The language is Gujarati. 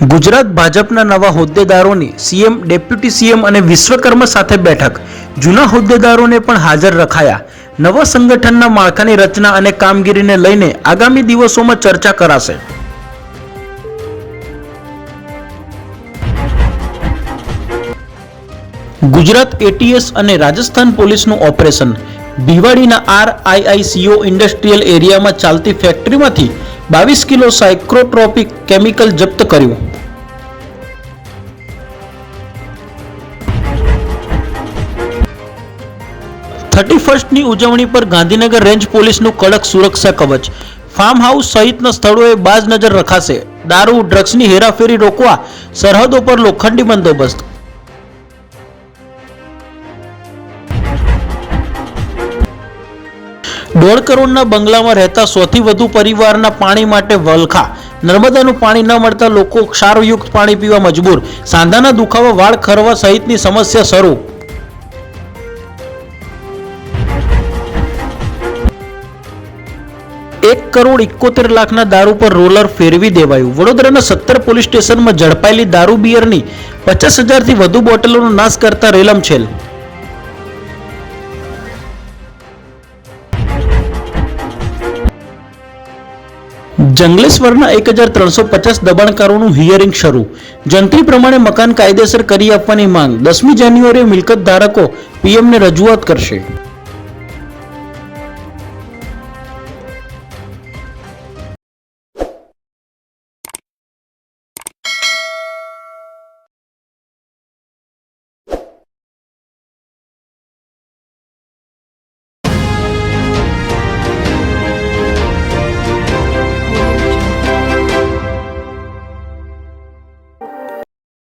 ગુજરાત ભાજપના નવા હોદ્દેદારોની સીએમ, ડેપ્યુટી સીએમ અને વિશ્વકર્મા સાથે બેઠક. જૂના હોદ્દેદારોને પણ હાજર રખાયા. નવા સંગઠનના માળખાની રચના અને કામગીરીને લઈને આગામી દિવસોમાં ચર્ચા કરાશે. ગુજરાત એટીએસ અને રાજસ્થાન પોલીસનું ઓપરેશન. ભીવાડીના આરઆઈઆઈસીઓ ઇન્ડસ્ટ્રીયલ એરિયામાં ચાલતી ફેક્ટરીમાંથી બાવીસ કિલો સાયક્રોટ્રોપિક કેમિકલ જપ્ત કર્યું. થર્ટી ફર્સ્ટની ઉજવણી પર ગાંધીનગર રેન્જ પોલીસનું કડક સુરક્ષા કવચ. ફાર્મ હાઉસ સહિતના સ્થળોએ બાજ નજર રખાશે. દારૂ, ડ્રગ્સની હેરાફેરી રોકવા સરહદો પર લોખંડી બંદોબસ્ત. દોઢ કરોડના બંગલામાં રહેતા સૌથી વધુ પરિવારના પાણી માટે વલખા. નર્મદાનું પાણી ન મળતા લોકો ક્ષારયુક્ત પાણી પીવા મજબૂર. સાંધાના દુખાવા, વાળ ખરવા સહિતની સમસ્યા શરૂ. એક કરોડ એકોતેર લાખના દારૂ પર રોલર ફેરવી દેવાયું. વડોદરાના સત્તર પોલીસ સ્ટેશનમાં ઝડપાયેલી દારૂ બિયરની પચાસ હજારથી વધુ બોટલોનો નાશ કરતા રેલમછેલ જંગલેશ્વરના એક હજાર ત્રણસો પચાસ દબાણકારોનું હિયરિંગ શરૂ. જંત્રી પ્રમાણે મકાન કાયદેસર કરી આપવાની માંગ. દસમી જાન્યુઆરીએ મિલકત ધારકો પીએમને રજૂઆત કરશે.